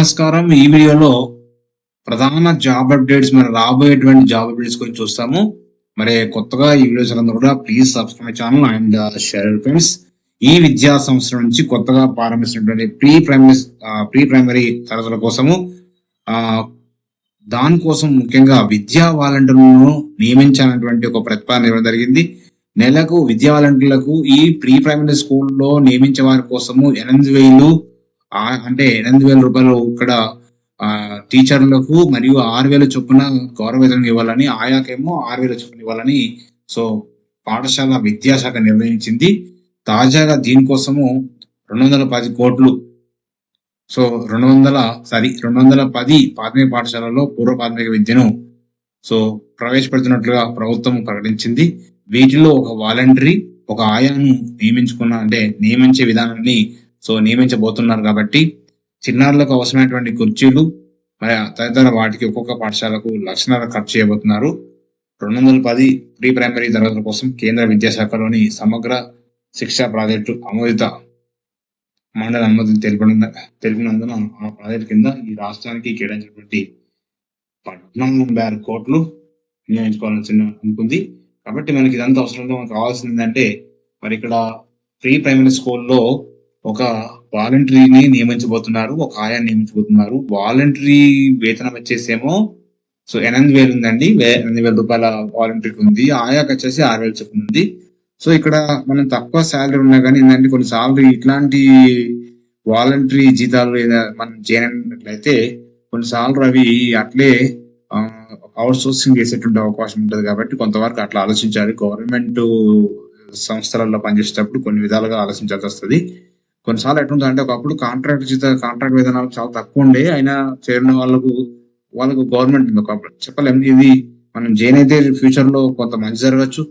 నమస్కారం. ఈ వీడియోలో ప్రధాన జాబ్ అప్డేట్స్ మరి రాబోయేటువంటి జాబ్ అప్డేట్స్ గురించి చూస్తాము. మరి కొత్తగా ఈ వీడియోస్ అందరూ కూడా please subscribe channel and share friends ఈ విద్యా సంవత్సరం నుంచి కొత్తగా ప్రారంభించినటువంటి ప్రీ ప్రైమరీ ప్రీ ప్రైమరీ తరగతుల కోసము దానికోసం ముఖ్యంగా విద్యా వాలంటీర్లను నియమించాలన్నటువంటి ఒక ప్రతిపాదన ఇవ్వడం జరిగింది. నెలకు విద్యా వాలంటీర్లకు ఈ ప్రీ ప్రైమరీ స్కూల్లో నియమించే వారి కోసము ఎనిమిది వేలు అంటే ఎనిమిది వేల రూపాయలు ఇక్కడ టీచర్లకు మరియు ఆరు వేల చొప్పున గౌరవ వేతనం ఇవ్వాలని ఆయాకేమో ఆరు వేల చొప్పున ఇవ్వాలని సో పాఠశాల విద్యాశాఖ నిర్ణయించింది. తాజాగా దీనికోసము రెండు వందల పది కోట్లు సో రెండు వందల సారీ రెండు వందల పది ప్రాథమిక పాఠశాలలో పూర్వ ప్రాథమిక విద్యను సో ప్రవేశపెడుతున్నట్లుగా ప్రభుత్వం ప్రకటించింది. వీటిలో ఒక వాలంటరీ ఒక ఆయాను నియమించుకున్న అంటే నియమించే విధానాన్ని సో నియమించబోతున్నారు కాబట్టి చిన్నారులకు అవసరమైనటువంటి కుర్చీలు మరి తదితర వాటికి ఒక్కొక్క పాఠశాలకు లక్షణాలు ఖర్చు చేయబోతున్నారు. రెండు వందల పది ప్రీ ప్రైమరీ తరగతుల కోసం కేంద్ర విద్యాశాఖలోని సమగ్ర శిక్షా ప్రాజెక్టు ఆమోదిత మండలి అనుమతి తెలిపిన తెలిపినందున ఆ ప్రాజెక్టు కింద ఈ రాష్ట్రానికి కేటాయించినటువంటి పద్నాలుగు వేల కోట్లు వినియోగించుకోవాల్సి అనుకుంది కాబట్టి మనకి ఇదంతా అవసరంలో మనకు కావాల్సింది ఏంటంటే మరి ఇక్కడ ప్రీ ప్రైమరీ స్కూల్లో ఒక వాలంటరీని నియమించబోతున్నారు ఒక ఆయా నియమించబోతున్నారు. వాలంటరీ వేతనం వచ్చేసేమో సో ఎనిమిది వేలు ఉందండి. ఎనిమిది వేల రూపాయల వాలంటరీకి ఉంది. ఆయాకి వచ్చేసి ఆరు వేలు చొప్పున ఉంది. సో ఇక్కడ మనం తక్కువ శాలరీ ఉన్నా కానీ ఏంటంటే కొన్నిసార్లు ఇట్లాంటి వాలంటరీ జీతాలు ఏదైనా మనం చేయనట్లయితే కొన్నిసార్లు అవి అట్లే అవుట్ సోర్సింగ్ చేసేటువంటి అవకాశం ఉంటుంది కాబట్టి కొంతవరకు అట్లా ఆలోచించాలి. గవర్నమెంట్ సంస్థలలో పనిచేసేటప్పుడు కొన్ని విధాలుగా ఆలోచించాల్సి వస్తుంది. కొన్నిసార్లు ఎట్లుంటుందంటే ఒకప్పుడు కాంట్రాక్ట్ జీత కాంట్రాక్ట్ విధానాలు చాలా తక్కువ ఉండే అయినా చేరిన వాళ్ళకు వాళ్ళకు గవర్నమెంట్ ఉంది ఒకప్పుడు. చెప్పలేము ఇది మనం జైన్ అయితే ఫ్యూచర్లో కొంత మంచి జరగచ్చు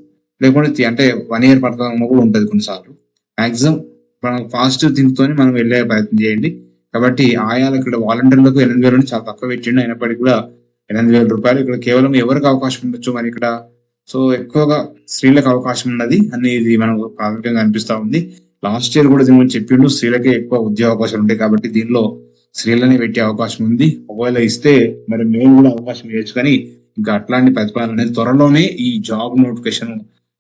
లేకుంటే అంటే వన్ ఇయర్ పడతామో కూడా ఉంటుంది కొన్నిసార్లు. మాక్సిమం మనం పాజిటివ్ థింక్ మనం వెళ్ళే ప్రయత్నం చేయండి. కాబట్టి ఆయాలకు ఇక్కడ వాలంటీర్లకు ఎనిమిది వేలు చాలా తక్కువ పెట్టిండు అయినప్పటికీ కూడా ఎనిమిది వేల రూపాయలు ఇక్కడ కేవలం ఎవరికి అవకాశం ఉండొచ్చు మరి ఇక్కడ. సో ఎక్కువగా స్త్రీలకు అవకాశం ఉన్నది అని ఇది మనకు ప్రాథమికంగా అనిపిస్తూ ఉంది. లాస్ట్ ఇయర్ కూడా దీని చెప్పిండు. స్త్రీలకే ఎక్కువ ఉద్యోగ అవకాశాలు ఉంటాయి కాబట్టి దీనిలో స్త్రీలని పెట్టే అవకాశం ఉంది. ఒకవేళ ఇస్తే మరి మేము కూడా అవకాశం ఇవ్వచ్చు. కానీ ఇంకా అట్లాంటి ప్రతిపాదన అనేది త్వరలోనే ఈ జాబ్ నోటిఫికేషన్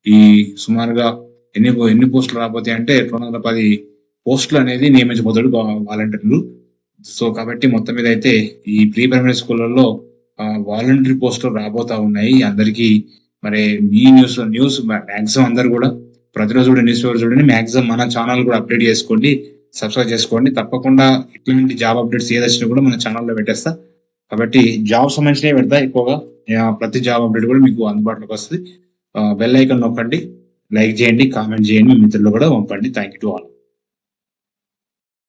ఈ సుమారుగా ఎన్ని ఎన్ని పోస్టులు రాబోతాయి అంటే రెండు వందల పది పోస్టులు అనేది నియమించబోతాడు వాలంటీర్లు. సో కాబట్టి మొత్తం మీద అయితే ఈ ప్రీ ప్రైమరీ స్కూళ్ళల్లో వాలంటరీ పోస్టులు రాబోతా ఉన్నాయి. అందరికీ మరి మీ న్యూస్ న్యూస్ మాక్సిమం అందరు కూడా ప్రతిరోజు కూడా న్యూస్ పేపర్ చూడండి మాక్సిమం మన ఛానల్ కూడా అప్డేట్ చేసుకోండి సబ్స్క్రైబ్ చేసుకోండి. తప్పకుండా ఇట్లాంటి జాబ్ అప్డేట్స్ ఏదొచ్చినా కూడా మన ఛానల్లో పెట్టేస్తా. కాబట్టి జాబ్ సంబంధించినవి పెడతా ఎక్కువగా. ప్రతి జాబ్ అప్డేట్ కూడా మీకు అందుబాటులోకి వస్తుంది. బెల్ ఐకన్ నొక్కండి లైక్ చేయండి కామెంట్ చేయండి మీ మిత్రులు కూడా పంపండి. Thank you to all.